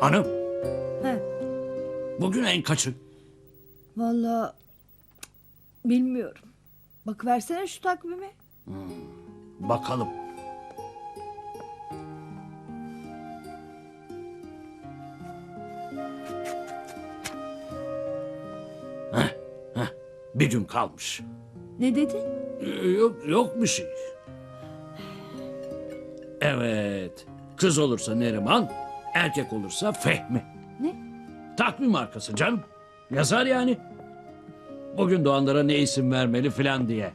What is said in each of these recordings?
Hanım He. bugün en kaçı? Vallahi bilmiyorum. Bak versene şu takvimi. Bakalım. Heh, heh, bir gün kalmış. Ne dedin? Ee, Yok, yok bir şey. Evet. Kız olursa Neriman, erkek olursa Fehmi. Ne? Takvim markası canım. Yazar yani. Bugün doğanlara ne isim vermeli filan diye.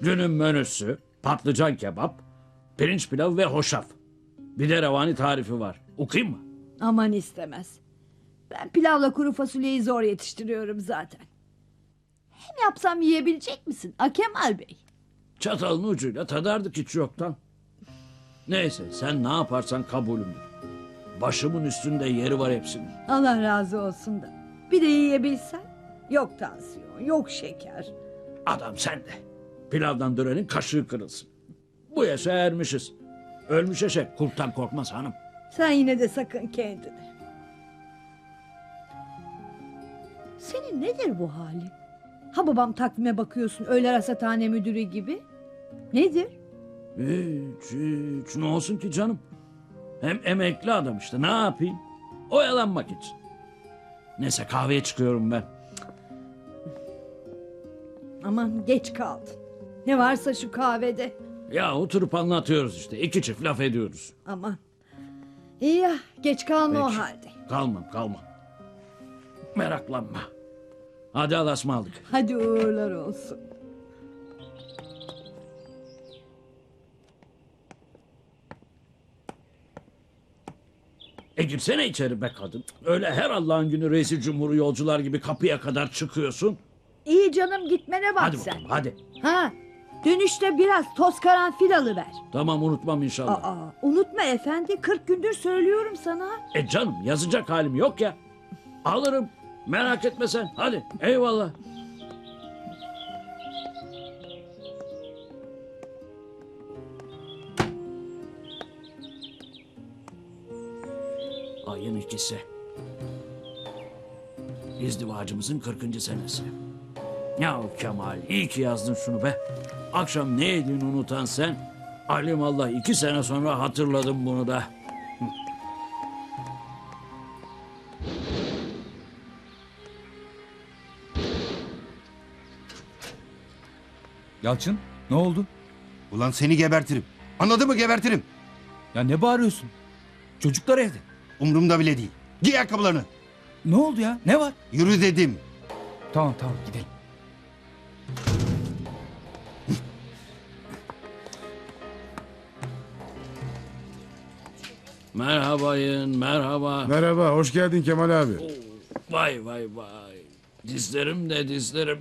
Günün menüsü, patlıcan kebap, pirinç pilavı ve hoşaf. Bir de revani tarifi var. Okuyayım mı? Aman istemez. Ben pilavla kuru fasulyeyi zor yetiştiriyorum zaten. Hem yapsam yiyebilecek misin? A Kemal Bey. Çatalın ucuyla tadardık hiç yoktan. Neyse sen ne yaparsan kabulümdür. Başımın üstünde yeri var hepsinin. Allah razı olsun da. Bir de yiyebilsen. Yok tansiyon, yok şeker. Adam sen de. Pilavdan dönenin kaşığı kırılsın. Bu yaşa ermişiz. Ölmüş eşek kurttan korkmaz hanım. Sen yine de sakın kendini. Senin nedir bu halin? Ha babam takvime bakıyorsun öğle rasathane müdürü gibi. Nedir? Hiç hiç ne olsun ki canım. Hem emekli adam işte ne yapayım? Oyalanmak için. Neyse kahveye çıkıyorum ben. Aman geç kaldın. Ne varsa şu kahvede. Ya oturup anlatıyoruz işte. iki çift laf ediyoruz. Aman. İyi ya geç kalma o Peki. halde. Kalmam kalmam. Meraklanma. Hadi Allah'a aldık. Hadi uğurlar olsun. Girsene içeri be kadın. Öyle her Allah'ın günü reisi cumhuru yolcular gibi kapıya kadar çıkıyorsun. İyi canım gitmene bak Hadi sen. bakalım hadi. Ha, dönüşte biraz toz karanfil alıver. Tamam unutmam inşallah. Aa, unutma efendi 40 gündür söylüyorum sana. E canım yazacak halim yok ya. Alırım. Merak etme sen. Hadi eyvallah. Ayın ikisi. İzdivacımızın 40. senesi. Ya Kemal iyi ki yazdın şunu be. Akşam ne yediğini unutan sen. Alim Allah iki sene sonra hatırladım bunu da. Yalçın ne oldu? Ulan seni gebertirim. Anladın mı gebertirim. Ya ne bağırıyorsun? Çocuklar evde. Umurumda bile değil. Giy ayakkabılarını. Ne oldu ya? Ne var? Yürü dedim. Tamam tamam gidelim. Merhabayın, merhaba. Merhaba, hoş geldin Kemal abi. Vay vay vay. Dizlerim de dizlerim.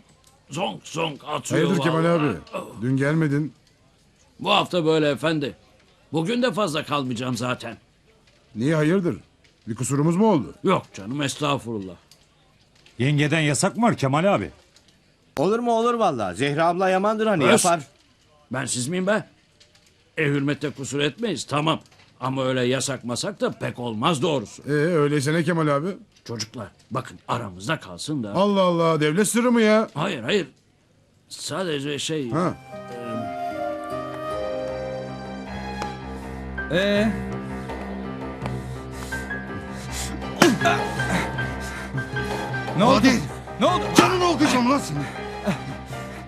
Zonk zonk atıyor Hayırdır Kemal abi? Dün gelmedin. Bu hafta böyle efendi. Bugün de fazla kalmayacağım zaten. Niye hayırdır? Bir kusurumuz mu oldu? Yok canım estağfurullah. Yengeden yasak mı var Kemal abi? Olur mu olur valla. Zehra abla yamandır hani Öst. yapar. Ben siz miyim be? E hürmette kusur etmeyiz tamam. Ama öyle yasak masak da pek olmaz doğrusu. Ee öyleyse ne Kemal abi? Çocuklar bakın aramızda kalsın da. Allah Allah, devlet sırrı mı ya? Hayır hayır. Sadece şey... Ha, Ee, ne oldu? Hadi. Ne oldu? Canını okuyacağım lan seni.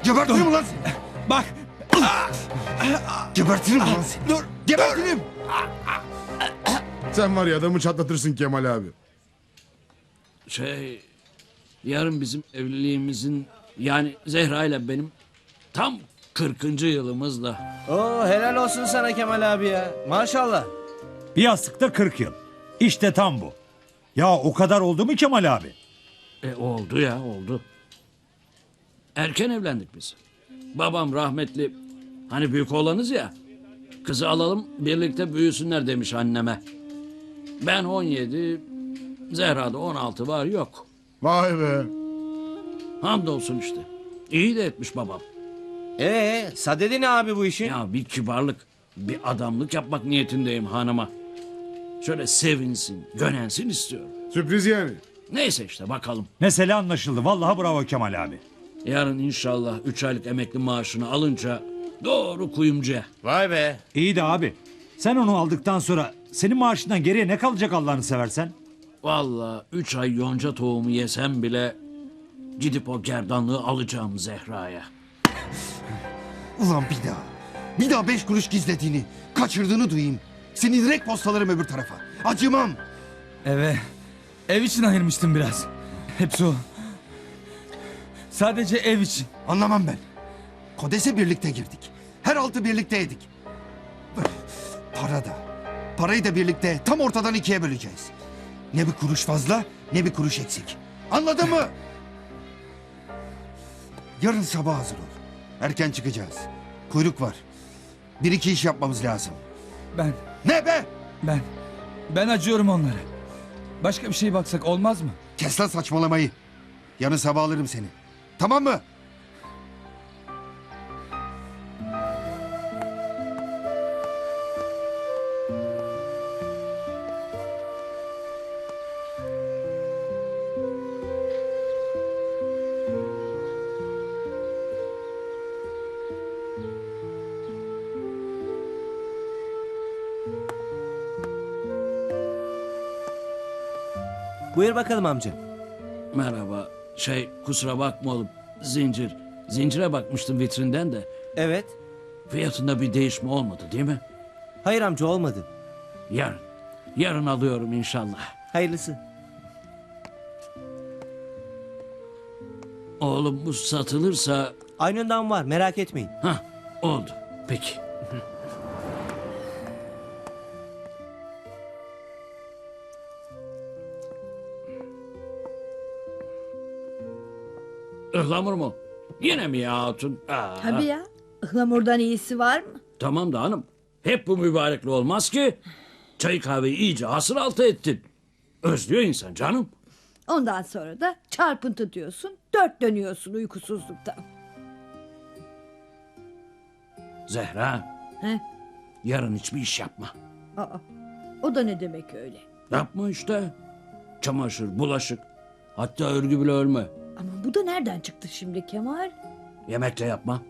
Gebertirim lan seni. Bak Gebertirim lan seni. dur. Gebertirim. sen var ya adamı çatlatırsın Kemal abi. Şey yarın bizim evliliğimizin yani Zehra ile benim tam 40. yılımızla. Oo helal olsun sana Kemal abi ya. Maşallah. Bir yastıkta 40 yıl. İşte tam bu. Ya o kadar oldu mu Kemal abi? E oldu ya oldu. Erken evlendik biz. Babam rahmetli hani büyük oğlanız ya. Kızı alalım birlikte büyüsünler demiş anneme. Ben 17, Zehra'da 16 var yok. Vay be. Hamdolsun işte. İyi de etmiş babam. Ee sadedi ne abi bu işin? Ya bir kibarlık, bir adamlık yapmak niyetindeyim hanıma. Şöyle sevinsin, gönensin istiyorum. Sürpriz yani. Neyse işte bakalım. Mesele anlaşıldı. Vallahi bravo Kemal abi. Yarın inşallah 3 aylık emekli maaşını alınca doğru kuyumcuya. Vay be. İyi de abi. Sen onu aldıktan sonra senin maaşından geriye ne kalacak Allah'ını seversen? Vallahi 3 ay yonca tohumu yesem bile gidip o gerdanlığı alacağım Zehra'ya. Ulan bir daha. Bir daha beş kuruş gizlediğini, kaçırdığını duyayım. Seni direkt postalarım öbür tarafa. Acımam. Eve, ev için ayırmıştım biraz. Hepsi o. Sadece ev için. Anlamam ben. Kodese birlikte girdik. Her altı birlikte yedik. Para da. Parayı da birlikte tam ortadan ikiye böleceğiz. Ne bir kuruş fazla ne bir kuruş eksik. Anladın mı? Yarın sabah hazır ol. Erken çıkacağız. Kuyruk var. Bir iki iş yapmamız lazım. Ben, Ne be? ben, ben acıyorum onlara. Başka bir şey baksak olmaz mı? Kes lan saçmalamayı. Yarın sabah alırım seni. Tamam mı? Buyur bakalım amca. Merhaba. Şey kusura bakma oğlum. Zincir. Zincire bakmıştım vitrinden de. Evet. Fiyatında bir değişme olmadı değil mi? Hayır amca olmadı. Yarın. Yarın alıyorum inşallah. Hayırlısı. Oğlum bu satılırsa... Aynından var merak etmeyin. Hah oldu. Peki. Ihlamur mu? Yine mi ya hatun? Aa, Tabii ya. Ihlamurdan iyisi var mı? Tamam da hanım. Hep bu mübarekli olmaz ki. Çay kahveyi iyice hasır altı ettin. Özlüyor insan canım. Ondan sonra da çarpıntı diyorsun. Dört dönüyorsun uykusuzluktan. Zehra He? yarın hiçbir iş yapma. Aa, o da ne demek öyle? Yapma işte. Çamaşır, bulaşık. Hatta örgü bile ölme. Ama bu da nereden çıktı şimdi Kemal? Yemek de yapma.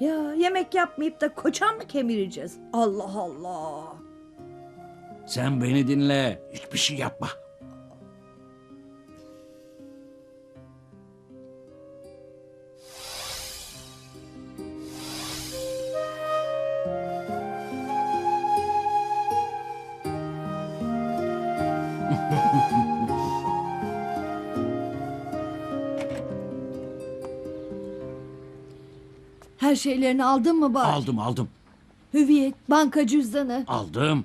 Ya yemek yapmayıp da koçan mı kemireceğiz? Allah Allah. Sen beni dinle. Hiçbir şey yapma. Her şeylerini aldın mı bari? Aldım aldım. Hüviyet, banka cüzdanı. Aldım.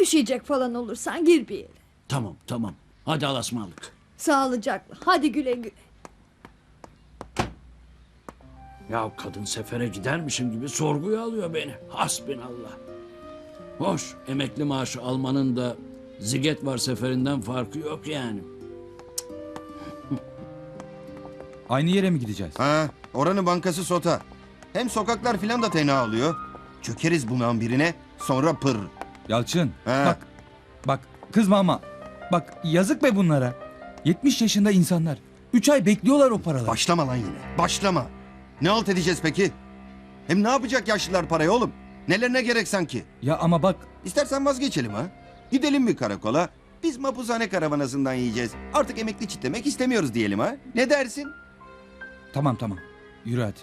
Üşüyecek falan olursan gir bir yere. Tamam tamam. Hadi alasmalık. Sağlıcakla. Hadi güle güle. Ya kadın sefere gidermişim gibi sorguya alıyor beni. Hasbinallah. Hoş emekli maaşı almanın da ziget var seferinden farkı yok yani. Aynı yere mi gideceğiz? Ha, oranın bankası sota. Hem sokaklar filan da tenha oluyor. Çökeriz bunağın birine sonra pır. Yalçın, He. bak, bak kızma ama. Bak yazık be bunlara. 70 yaşında insanlar. 3 ay bekliyorlar o paraları. Başlama lan yine. Başlama. Ne alt edeceğiz peki? Hem ne yapacak yaşlılar parayı oğlum? Nelerine gerek sanki? Ya ama bak İstersen vazgeçelim ha. Gidelim bir karakola. Biz mapushane karavanasından yiyeceğiz. Artık emekli çitlemek istemiyoruz diyelim ha. Ne dersin? tamam tamam. Yürü hadi.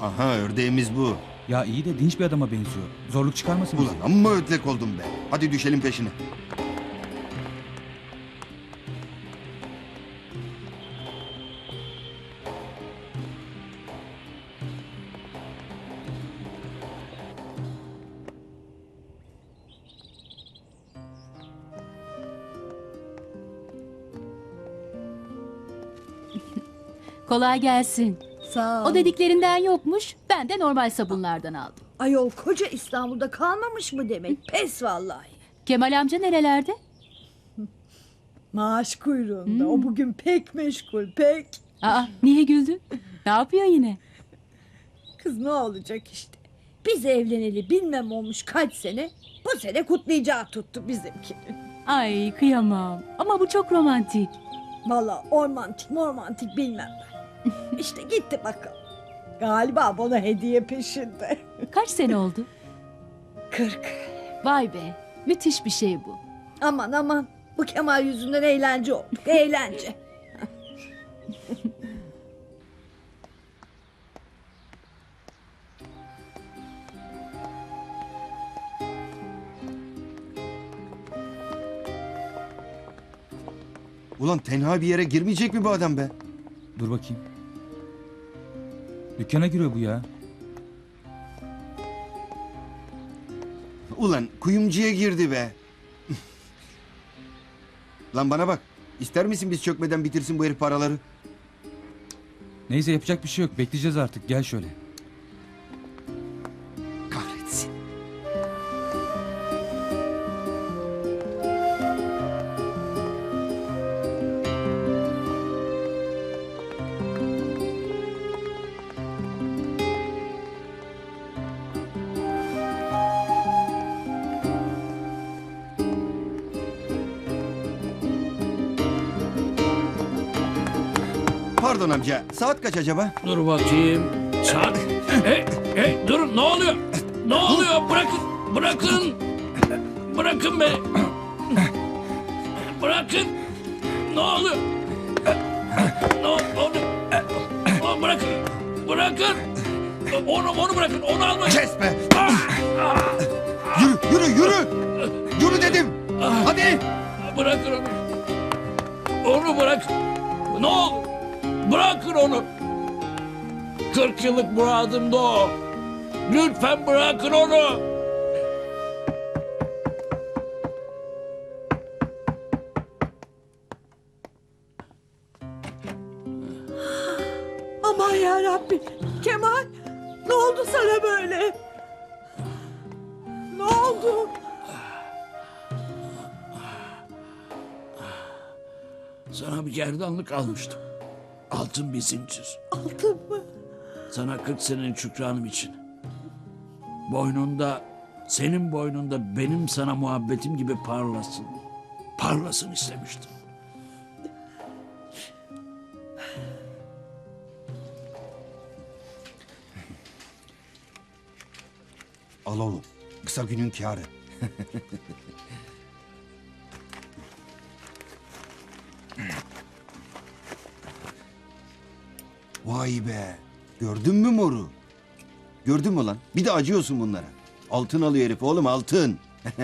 Aha ördeğimiz bu. Ya iyi de dinç bir adama benziyor. Zorluk çıkarmasın Ulan bize. amma ötlek oldum be. Hadi düşelim peşine. Kolay gelsin. Sağ ol. O dediklerinden yokmuş. Ben de normal sabunlardan aldım. Ayol koca İstanbul'da kalmamış mı demek? Pes vallahi. Kemal amca nerelerde? Maaş kuyruğunda. O bugün pek meşgul pek. Aa, niye güldün? Ne yapıyor yine? Kız ne olacak işte. Biz evleneli bilmem olmuş kaç sene. Bu sene kutlayacağı tuttu bizimkini. Ay kıyamam. Ama bu çok romantik. Valla ormantik mormantik bilmem ben. İşte gitti bakalım. Galiba bana hediye peşinde. Kaç sene oldu? Kırk. Vay be. Müthiş bir şey bu. Aman aman. Bu Kemal yüzünden eğlence oldu. Eğlence. Ulan tenha bir yere girmeyecek mi bu adam be? Dur bakayım. Dükkana giriyor bu ya. Ulan kuyumcuya girdi be. Lan bana bak. İster misin biz çökmeden bitirsin bu herif paraları? Neyse yapacak bir şey yok. Bekleyeceğiz artık. Gel şöyle. Amca. Saat kaç acaba? Dur bakayım. Saat. Hey, hey, durun ne oluyor? Ne oluyor? Bırakın, bırakın. Bırakın beni. Bırakın. Ne oluyor? Ne oldu? Bırakın. Bırakın. Onu, onu bırakın. Onu almayın. Kes be! Yürü, yürü, yürü! Yürü dedim! Hadi! Bırakın onu. Onu bırakın. Ne olur. Bırakın onu. 40 yıllık muradımdı o. Lütfen bırakın onu. Aman ya Rabbi. Kemal ne oldu sana böyle? Ne oldu? Sana bir gerdanlık almıştım. Altın bir zincir. Altın mı? Sana 40 senenin şükranım için. Boynunda, senin boynunda benim sana muhabbetim gibi parlasın. Parlasın istemiştim. Al oğlum. Kısa günün kârı. Vay be. Gördün mü moru? Gördün mü lan? Bir de acıyorsun bunlara. Altın alıyor herif oğlum altın.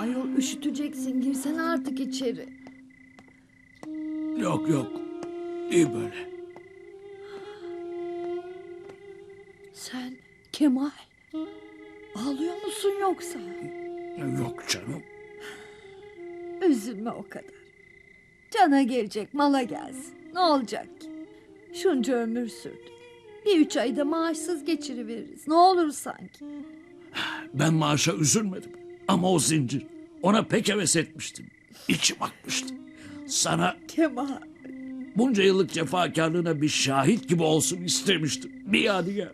Ayol üşüteceksin girsene artık içeri. Yok yok. İyi böyle. Sen Kemal. Ağlıyor musun yoksa? Yok canım. Üzülme o kadar. Cana gelecek mala gelsin. Ne olacak ki? Şunca ömür sürdü. Bir üç ayda maaşsız geçiriveririz. Ne olur sanki. Ben maaşa üzülmedim. Ama o zincir. Ona pek heves etmiştim. İçim akmıştı. Sana Kemal. bunca yıllık cefakarlığına bir şahit gibi olsun istemiştim. Bir yadigar.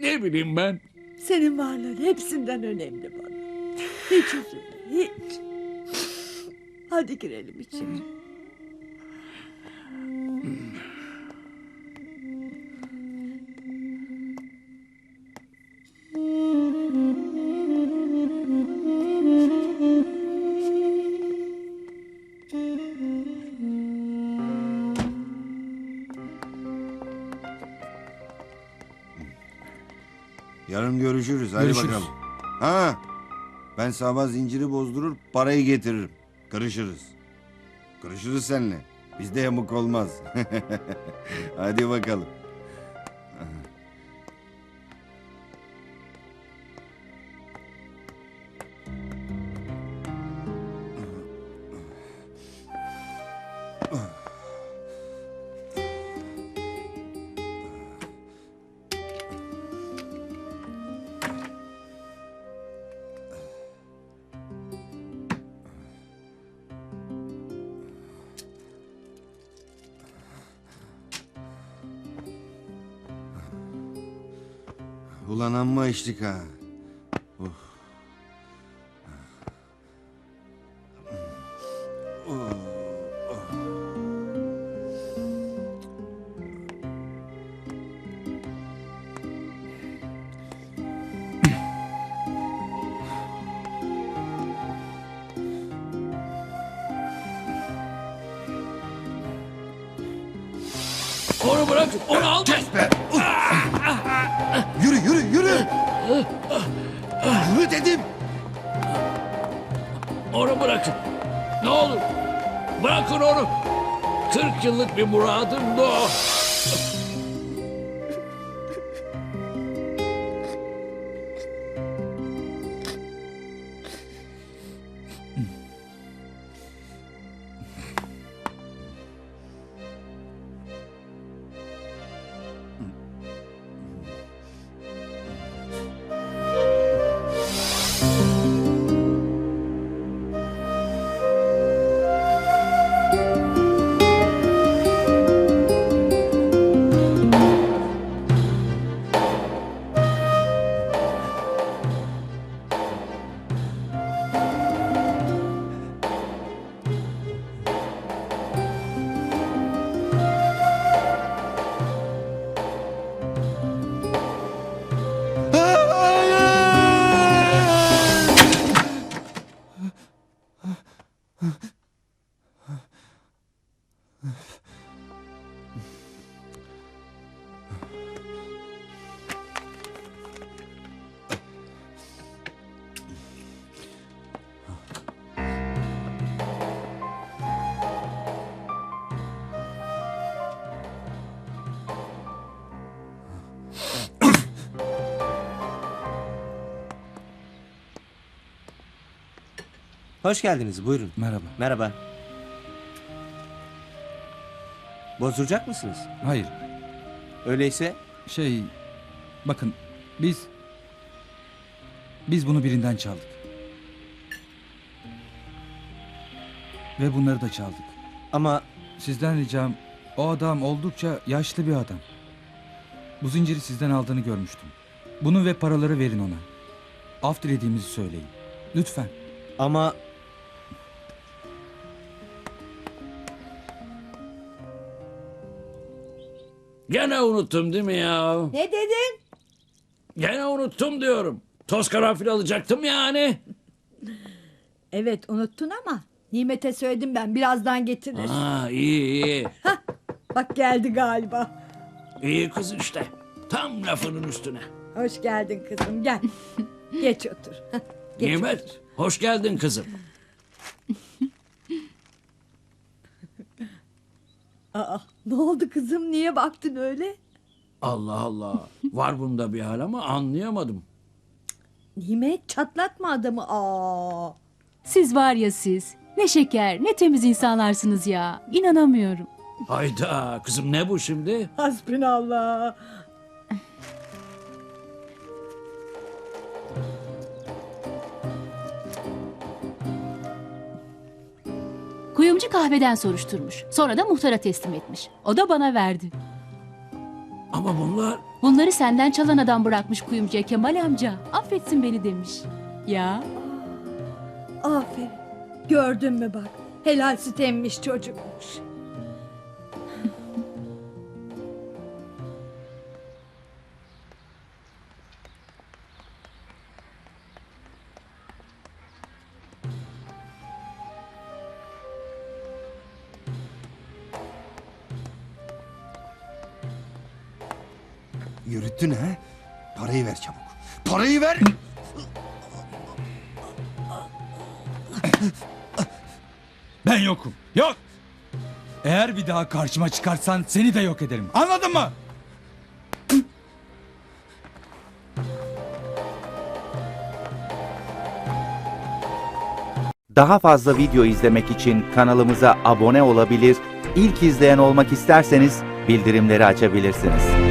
Ne bileyim ben. Senin varlığın hepsinden önemli bana. Hiç üzülme hiç. Hadi girelim içeri. Yarın görüşürüz. Hadi Görüşürüz. bakalım. Ha. Ben sabah zinciri bozdurur parayı getiririm. Kırışırız. Kırışırız seninle. Bizde yamuk olmaz. Hadi bakalım. Ulan amma içtik ha. Onu bırak, onu almayın. Yürü yürü yürü. Yürü dedim. Onu bırakın. Ne olur. Bırakın onu. 40 yıllık bir muradımdı o. Hoş geldiniz buyurun. Merhaba. Merhaba. Bozduracak mısınız? Hayır. Öyleyse Şey bakın biz biz bunu birinden çaldık. Ve bunları da çaldık. ama Sizden ricam o adam oldukça yaşlı bir adam. Bu zinciri sizden aldığını görmüştüm. Bunu ve paraları verin ona. Af dilediğimizi söyleyin. Lütfen. ama Gene unuttum değil mi ya? Ne dedin? Gene unuttum diyorum. Toz karanfil alacaktım yani. Evet unuttun ama Nimet'e söyledim ben birazdan getirir. Ha iyi iyi. Bak geldi galiba. İyi kız işte. Tam lafının üstüne. Hoş geldin kızım gel. Geç otur. Hah, Geç Nimet, hoş geldin kızım. Aa, ne oldu kızım niye baktın öyle? Allah Allah. Var bunda bir hal ama anlayamadım. Nimet çatlatma adamı. Aa. Siz var ya siz. Ne şeker, ne temiz insanlarsınız ya. İnanamıyorum. Hayda kızım ne bu şimdi? Hasbinallah. Kuyumcu kahveden soruşturmuş. Sonra da muhtara teslim etmiş. O da bana verdi. Ama bunlar Bunları senden çalan adam bırakmış kuyumcuya Kemal amca. Affetsin beni demiş. Ya Aferin. Gördün mü bak. Helal süt emmiş çocukmuş. Yürüttün ha? Parayı ver çabuk. Parayı ver. Ben yokum. Yok. Eğer bir daha karşıma çıkarsan seni de yok ederim. Anladın mı? Daha fazla video izlemek için kanalımıza abone olabilir, ilk izleyen olmak isterseniz bildirimleri açabilirsiniz.